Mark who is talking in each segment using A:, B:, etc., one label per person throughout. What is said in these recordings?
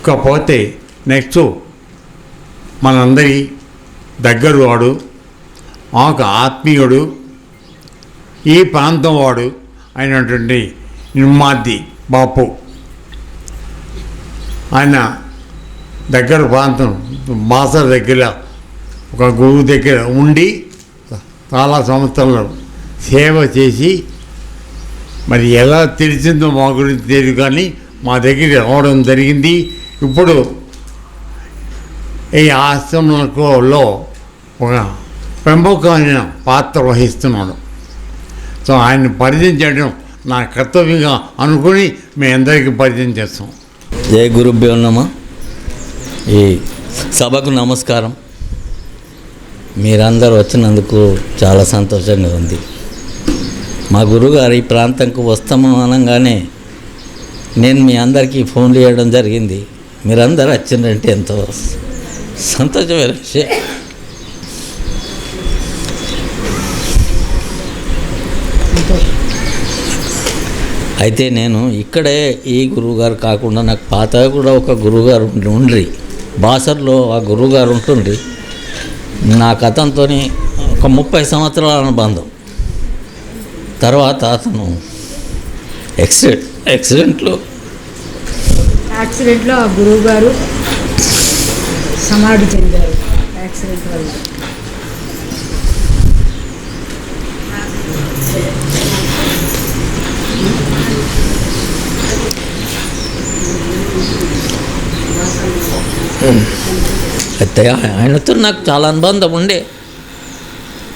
A: ఇకపోతే నెక్స్ట్ మనందరి దగ్గర వాడు మాకు ఆత్మీయుడు ఈ ప్రాంతం వాడు అయినటువంటి నిమ్మాద్ది బాపు. ఆయన దగ్గర ప్రాంతం మాసర్ దగ్గర ఒక గురువు దగ్గర ఉండి చాలా సంవత్సరాలు సేవ చేసి మరి ఎలా తెలిసిందో మా గురించి తెలియదు కానీ మా దగ్గర రావడం జరిగింది. ఇప్పుడు ఈ ఆశ్రమంలో ఒక ప్రముఖమైన పాత్ర వహిస్తున్నాడు. సో ఆయన పరిచయం చేయడం నా కర్తవ్యంగా అనుకుని మీ అందరికీ పరిచయం చేస్తాం.
B: జయ గురుభ్యో నమ. ఈ సభకు నమస్కారం. మీరందరూ వచ్చినందుకు చాలా సంతోషంగా ఉంది. మా గురుగారు ఈ ప్రాంతంకు వస్తాము అనగానే నేను మీ అందరికీ ఫోన్లు చేయడం జరిగింది. మీరందరూ వచ్చిందంటే ఎంతో సంతోషమైన విషయం. అయితే నేను ఇక్కడే ఈ గురువుగారు కాకుండా నాకు పాత కూడా ఒక గురువుగారు ఉండి- ఉండ్రి. బాసర్లో ఆ గురువుగారు ఉంటుండ్రి. నాకు అతనితో ఒక ముప్పై సంవత్సరాల అనుబంధం. తర్వాత అతను ఎక్సిడెంట్ ఎక్సిడెంట్లో
C: యాక్సిడెంట్లో ఆ గురువు గారు సమాధి చెందారు. యాక్సిడెంట్ వల్ల.
B: అయితే ఆయనతో నాకు చాలా అనుబంధం ఉండే.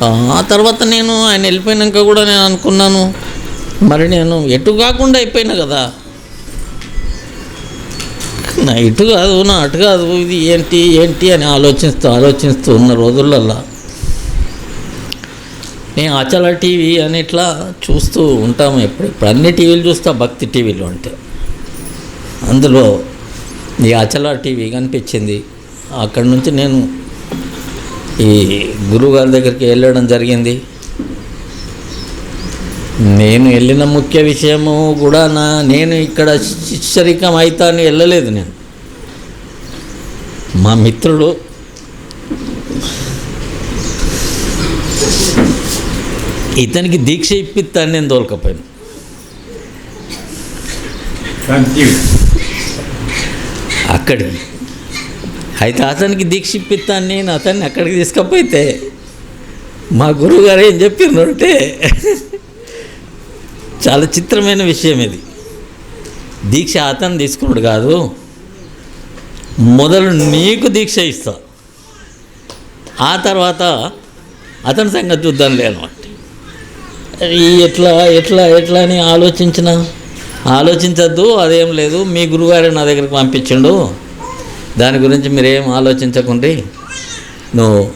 B: ఆ ఆ తర్వాత నేను ఆయన వెళ్ళిపోయినాక కూడా నేను అనుకున్నాను మరి నేను ఎటు కాకుండా అయిపోయినా కదా. నా ఇటు కాదు నా అటు కాదు ఇది ఏంటి ఏంటి అని ఆలోచిస్తూ ఆలోచిస్తూ ఉన్న రోజులల్లా. నేను అచల టీవీ అని ఇట్లా చూస్తూ ఉంటాము ఎప్పుడు ఇప్పుడు అన్ని టీవీలు చూస్తా భక్తి టీవీలు అంటే. అందులో ఈ అచల టీవీ కనిపించింది. అక్కడి నుంచి నేను ఈ గురువుగారి దగ్గరికి వెళ్ళడం జరిగింది. నేను వెళ్ళిన ముఖ్య విషయము కూడా నా నేను ఇక్కడ శిష్యరికం అవుతా అని వెళ్ళలేదు నేను. మా మిత్రుడు ఇతనికి దీక్ష ఇప్పిస్తాను నేను తోలుకపోయాను. అక్కడికి. అయితే అతనికి దీక్ష ఇప్పిస్తాను నేను అతన్ని అక్కడికి తీసుకపోతే మా గురువుగారు ఏం చెప్పిందంటే చాలా చిత్రమైన విషయం ఇది. దీక్ష అతను తీసుకున్నాడు కాదు మొదలు నీకు దీక్ష ఇస్తా. ఆ తర్వాత అతని సంగతి చూద్దాం లేనమాట ఎట్లా ఎట్లా ఎట్లా అని ఆలోచించిన? ఆలోచించద్దు అదేం లేదు. మీ గురుగారు నా దగ్గరికి పంపించిండు. దాని గురించి మీరేం ఆలోచించకండి నువ్వు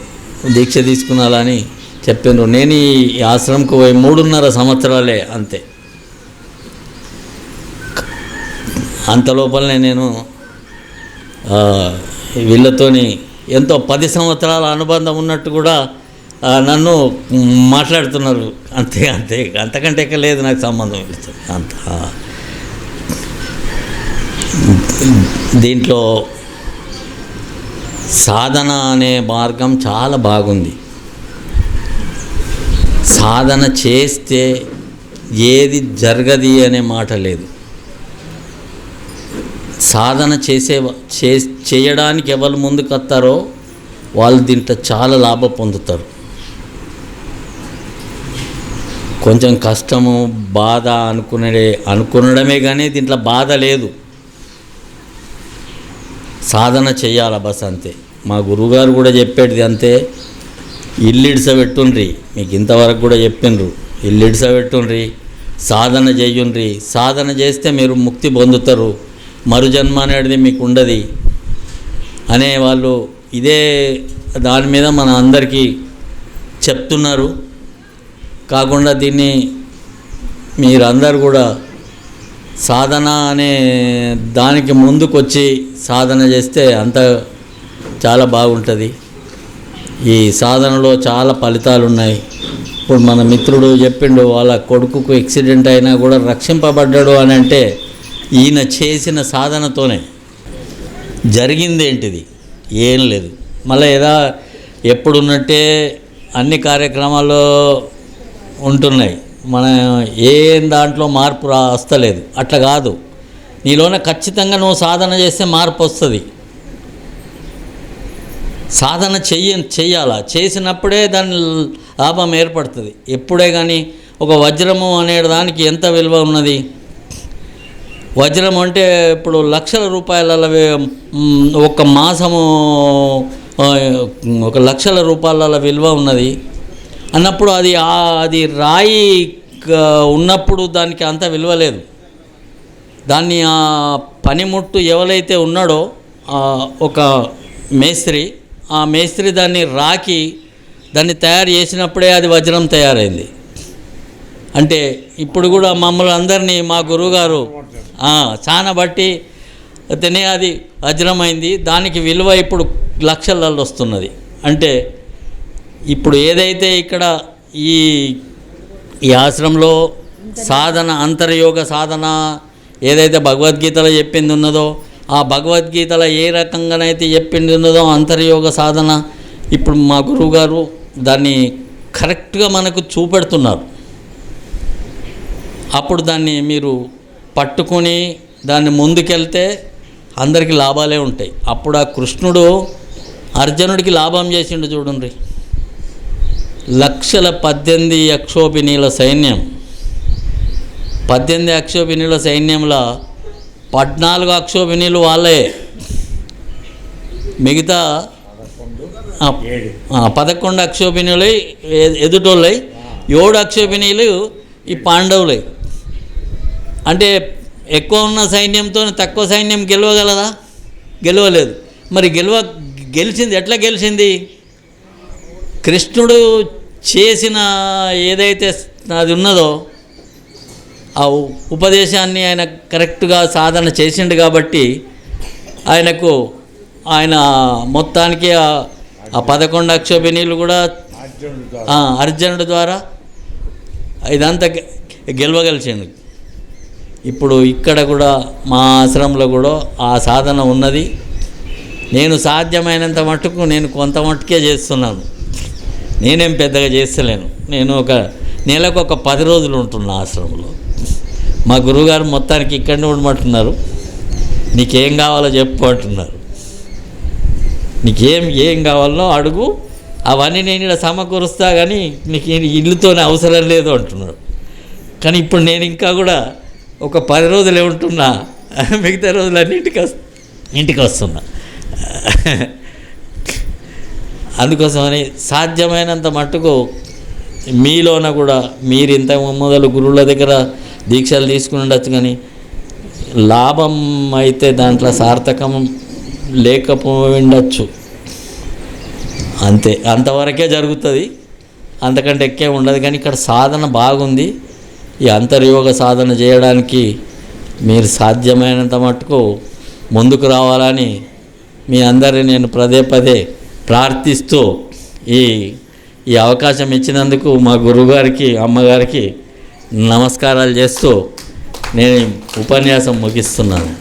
B: దీక్ష తీసుకున్నాలని చెప్పాను నేను ఈ ఆశ్రమంకు పోయి మూడున్నర సంవత్సరాలే అంతే. అంత లోపలనే నేను వీళ్ళతోని ఎంతో పది సంవత్సరాల అనుబంధం ఉన్నట్టు కూడా నన్ను మాట్లాడుతున్నారు. అంతే అంతే అంతకంటే ఎక్క లేదు నాకు సంబంధం. అంత దీంట్లో సాధన అనే మార్గం చాలా బాగుంది. సాధన చేస్తే ఏది జరగది అనే మాట లేదు. సాధన చేసే చే చేయడానికి ఎవరు ముందుకు వస్తారో వాళ్ళు దీంట్లో చాలా లాభం పొందుతారు. కొంచెం కష్టము బాధ అనుకునే అనుకునడమే కానీ దీంట్లో బాధ లేదు. సాధన చేయాల బస్ అంతే. మా గురువుగారు కూడా చెప్పేది అంతే. ఇల్లు ఇడిసబెట్టుండ్రి మీకు ఇంతవరకు కూడా చెప్పిండ్రు. ఇల్లు ఇడిసబెట్టుండ్రి సాధన చెయ్యుండ్రి సాధన చేస్తే మీరు ముక్తి పొందుతారు. మరుజన్మ అనేది మీకు ఉండదు అనే వాళ్ళు ఇదే దాని మీద మన అందరికీ చెప్తున్నారు. కాకుండా దీన్ని మీరందరూ కూడా సాధన అనే దానికి ముందుకొచ్చి సాధన చేస్తే అంత చాలా బాగుంటుంది. ఈ సాధనలో చాలా ఫలితాలు ఉన్నాయి ఇప్పుడు మన మిత్రుడు చెప్పిండు వాళ్ళ కొడుకుకు యాక్సిడెంట్ అయినా కూడా రక్షింపబడ్డాడు అని అంటే ఈయన చేసిన సాధనతోనే జరిగింది ఏంటిది? ఏం లేదు. మళ్ళీ ఏదా ఎప్పుడున్నట్టే అన్ని కార్యక్రమాలు ఉంటున్నాయి. మన ఏం దాంట్లో మార్పు రా వస్తలేదు. అట్లా కాదు. నీలోనే ఖచ్చితంగా నువ్వు సాధన చేస్తే మార్పు వస్తుంది. సాధన చెయ్య చెయ్యాలా? చేసినప్పుడే దాని లాభం ఏర్పడుతుంది. ఎప్పుడే కానీ ఒక వజ్రము అనే దానికి ఎంత విలువ ఉన్నది? వజ్రం అంటే ఇప్పుడు లక్షల రూపాయల ఒక మాసము ఒక లక్షల రూపాయల విలువ ఉన్నది. అన్నప్పుడు అది అది రాయి ఉన్నప్పుడు దానికి అంత విలువ లేదు. దాన్ని ఆ పనిముట్టు ఎవరైతే ఉన్నాడో ఒక మేస్త్రి ఆ మేస్త్రి దాన్ని రాకి దాన్ని తయారు చేసినప్పుడే అది వజ్రం తయారైంది. అంటే ఇప్పుడు కూడా మమ్మల్ని అందరినీ మా గురువుగారు చాలా బట్టి తినే అది వజ్రమైంది. దానికి విలువ ఇప్పుడు లక్షలలో వస్తున్నది. అంటే ఇప్పుడు ఏదైతే ఇక్కడ ఈ ఈ ఆశ్రమంలో సాధన అంతర్యోగ సాధన ఏదైతే భగవద్గీతలో చెప్పింది ఉన్నదో ఆ భగవద్గీతలో ఏ రకంగానైతే చెప్పింది ఉన్నదో అంతర్యోగ సాధన ఇప్పుడు మా గురువు గారు దాన్ని కరెక్ట్గా మనకు చూపెడుతున్నారు. అప్పుడు దాన్ని మీరు పట్టుకొని దాన్ని ముందుకెళ్తే అందరికీ లాభాలే ఉంటాయి. అప్పుడు ఆ కృష్ణుడు అర్జునుడికి లాభం చేసిండు చూడండి. లక్షల పద్దెనిమిది అక్షోభినీల సైన్యం. పద్దెనిమిది అక్షోభినీల సైన్యంలో పద్నాలుగు అక్షోభినీలు వాళ్ళే. మిగతా పదకొండు అక్షోభిణులై ఎదుటోళ్ళై ఏడు అక్షోభిణీలు ఈ పాండవులై. అంటే ఎక్కువ ఉన్న సైన్యంతో తక్కువ సైన్యం గెలవగలదా? గెలవలేదు. మరి గెలవ గెలిచింది ఎట్లా గెలిచింది? కృష్ణుడు చేసిన ఏదైతే అది ఉన్నదో ఆ ఉపదేశాన్ని ఆయన కరెక్ట్గా సాధన చేసిండు కాబట్టి ఆయనకు ఆయన మొత్తానికి ఆ- పదకొండు అక్షోభిణీలు కూడా
A: అర్జునుడు
B: ద్వారా. ఇదంతా గె- గెలవగలిచింది ఇప్పుడు ఇక్కడ కూడా మా ఆశ్రమంలో కూడా ఆ సాధన ఉన్నది. నేను సాధ్యమైనంత మట్టుకు నేను కొంత మట్టుకే చేస్తున్నాను. నేనేం పెద్దగా చేస్తలేను. నేను ఒక నెలకు ఒక పది రోజులు ఉంటున్నా ఆశ్రమంలో. మా గురువుగారు మొత్తానికి ఇక్కడనే ఉండమంటున్నారు. నీకేం కావాలో చెప్పు అంటున్నారు. నీకేం ఏం కావాలో అడుగు. అవన్నీ నేను ఇక్కడ సమకూరుస్తా కానీ నీకు ఇల్లుతోనే అవసరం లేదు అంటున్నాడు కానీ ఇప్పుడు నేను ఇంకా కూడా ఒక పది రోజులే ఉంటున్నా. మిగతా రోజులన్నీ ఇంటికి ఇంటికి వస్తున్నా. అందుకోసమని సాధ్యమైనంత మట్టుకు మీలోన కూడా మీరు ఇంత మొదలు గురువుల దగ్గర దీక్షలు తీసుకుని ఉండొచ్చు కానీ లాభం అయితే దాంట్లో సార్థకం లేకపోయిండొచ్చు అంతే. అంతవరకే జరుగుతుంది. అంతకంటే ఎక్కే ఉండదు కానీ ఇక్కడ సాధన బాగుంది. ఈ అంతర్యోగ సాధన చేయడానికి మీరు సాధ్యమైనంత మట్టుకు ముందుకు రావాలని మీ అందరిని నేను పదే పదే ప్రార్థిస్తూ ఈ ఈ అవకాశం ఇచ్చినందుకు మా గురువుగారికి అమ్మగారికి నమస్కారాలు చేస్తూ నేను ఉపన్యాసం ముగిస్తున్నాను.